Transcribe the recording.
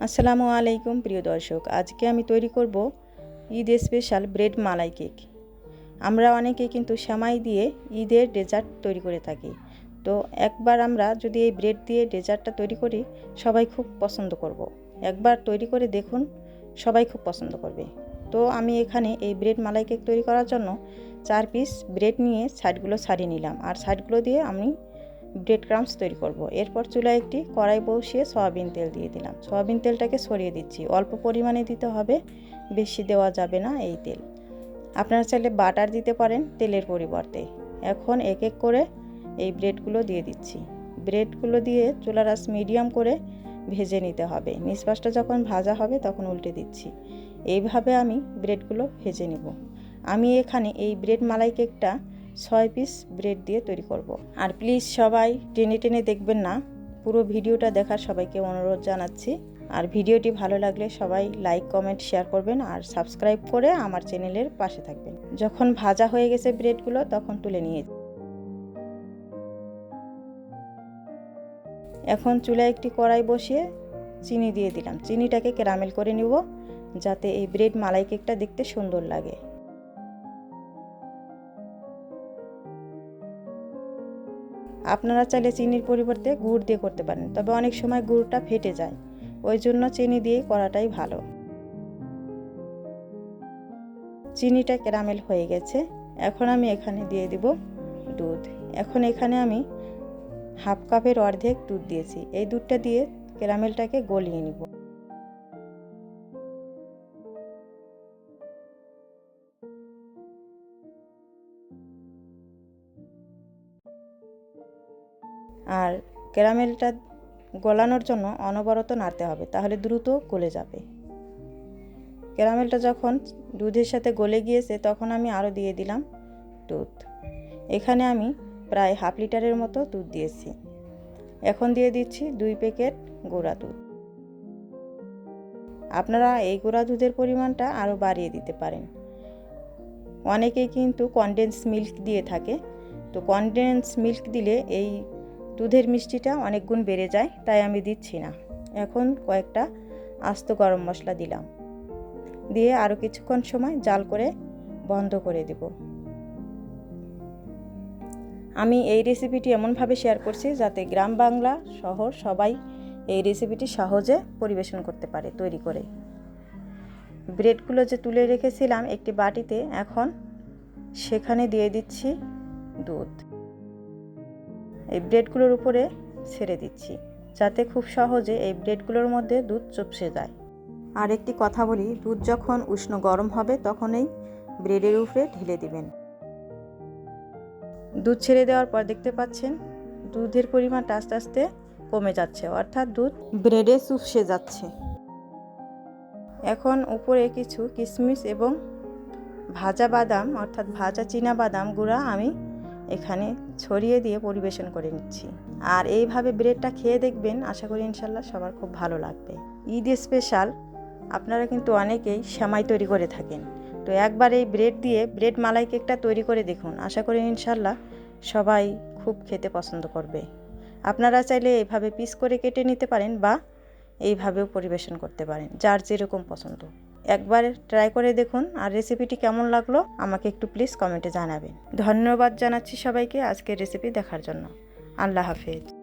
আসসালামু আলাইকুম, প্রিয় দর্শক। আজকে আমি তৈরি করব Eid special bread malai cake. আমরা অনেকে কিন্তু সেমাই দিয়ে ঈদের ডেজার্ট তৈরি করে থাকি। তো একবার আমরা যদি এই ব্রেড দিয়ে ডেজার্টটা তৈরি করি, সবাই খুব পছন্দ করব। একবার তৈরি করে দেখুন, সবাই খুব পছন্দ করবে। তো আমি এখানে এই ব্রেড মালাই কেক তৈরি করার জন্য চার পিস ব্রেড নিয়ে সাইডগুলো ছাড়িয়ে নিলাম। আর সাইডগুলো দিয়ে আমি ব্রেড ক্রামস তৈরি করব। এরপর চুলায় একটি কড়াই বসিয়ে সয়াবিন তেল দিয়ে দিলাম। সয়াবিন তেলটাকে সরিয়ে দিচ্ছি। অল্প পরিমাণে দিতে হবে, বেশি দেওয়া যাবে না এই তেল। আপনারা চাইলে বাটার দিতে পারেন তেলের পরিবর্তে। এখন এক এক করে এই ব্রেডগুলো দিয়ে দিচ্ছি। ব্রেডগুলো দিয়ে চুলার আঁচ মিডিয়াম করে ভেজে নিতে হবে। নিষ্পাশটা যখন ভাজা হবে তখন উল্টে দিচ্ছি। এইভাবে আমি ব্রেডগুলো ভেজে নিব। আমি এখানে এই ব্রেড মালাই কেকটা ছয় পিস ব্রেড দিয়ে তৈরি করব। আর প্লিজ সবাই টেনে টেনে দেখবেন না, পুরো ভিডিওটা দেখার সবাইকে অনুরোধ জানাচ্ছি। আর ভিডিওটি ভালো লাগলে সবাই লাইক কমেন্ট শেয়ার করবেন আর সাবস্ক্রাইব করে আমার চ্যানেলের পাশে থাকবেন। যখন ভাজা হয়ে গেছে ব্রেডগুলো তখন তুলে নিয়ে এখন চুলায় একটি কড়াই বসিয়ে চিনি দিয়ে দিলাম। চিনিটাকে ক্যারামেল করে নিব, যাতে এই ব্রেড মালাই কেকটা দেখতে সুন্দর লাগে। আপনারা চাইলে চিনির পরিবর্তে গুড় দিয়ে করতে পারেন, তবে অনেক সময় গুড়টা ফেটে যায়। ওই জন্য চিনি দিয়ে করাটাই ভালো। চিনিটা ক্যারামেল হয়ে গেছে। এখন আমি এখানে দিয়ে দিব দুধ। এখন এখানে আমি হাফ কাপের অর্ধেক দুধ দিয়েছি। এই দুধটা দিয়ে ক্যারামেলটাকে গলিয়ে নিব। আর ক্যারামেলটা গলানোর জন্য অনবরত নাড়তে হবে, তাহলে দ্রুত গলে যাবে। ক্যারামেলটা যখন দুধের সাথে গলে গিয়েছে, তখন আমি আরও দিয়ে দিলাম দুধ। এখানে আমি প্রায় হাফ লিটারের মতো দুধ দিয়েছি। এখন দিয়ে দিচ্ছি দুই প্যাকেট গোড়া দুধ। আপনারা এই গোড়া দুধের পরিমাণটা আরও বাড়িয়ে দিতে পারেন। অনেকেই কিন্তু কনডেন্স মিল্ক দিয়ে থাকে। তো কনডেন্স মিল্ক দিলে এই দুধের মিষ্টিটা অনেক গুণ বেড়ে যায়, তাই আমি দিচ্ছি না। এখন কয়েকটা আস্ত গরম মশলা দিলাম। দিয়ে আরও কিছুক্ষণ সময় জাল করে বন্ধ করে দেব। আমি এই রেসিপিটি এমনভাবে শেয়ার করছি যাতে গ্রাম বাংলা শহর সবাই এই রেসিপিটি সহজে পরিবেশন করতে পারে তৈরি করে। ব্রেডগুলো যে তুলে রেখেছিলাম একটি বাটিতে, এখন সেখানে দিয়ে দিচ্ছি দুধ। এই ব্রেডগুলোর উপরে ছেড়ে দিচ্ছি যাতে খুব সহজে এই ব্রেডগুলোর মধ্যে দুধ চুপসে যায়। আর একটি কথা বলি দুধ যখন উষ্ণ গরম হবে তখন এই ব্রেডের উপরে ঢেলে দিবেন। দুধ ছেড়ে দেওয়ার পর দেখতে পাচ্ছেন দুধের পরিমাণটা আস্তে আস্তে কমে যাচ্ছে অর্থাৎ দুধ ব্রেডে চুপসে যাচ্ছে। এখন উপরে কিছু কিশমিশ এবং ভাজা বাদাম অর্থাৎ ভাজা চীনা বাদাম গুঁড়া আমি এখানে ছড়িয়ে দিয়ে পরিবেশন করে নিচ্ছি। আর এইভাবে ব্রেডটা খেয়ে দেখবেন, আশা করি ইনশাল্লাহ সবার খুব ভালো লাগবে। ঈদ স্পেশাল আপনারা কিন্তু অনেকেই সেমাই তৈরি করে থাকেন। তো একবার এই ব্রেড দিয়ে ব্রেড মালাই কেকটা তৈরি করে দেখুন। আশা করি ইনশাল্লাহ সবাই খুব খেতে পছন্দ করবে। আপনারা চাইলে এইভাবে পিস করে কেটে নিতে পারেন বা এইভাবেও পরিবেশন করতে পারেন, যার যেরকম পছন্দ। একবার ট্রাই করে দেখুন আর রেসিপিটি কেমন লাগল আমাকে একটু প্লিজ কমেন্টে জানাবেন। ধন্যবাদ জানাচ্ছি সবাইকে আজকের রেসিপি দেখার জন্য। আল্লাহ হাফেজ।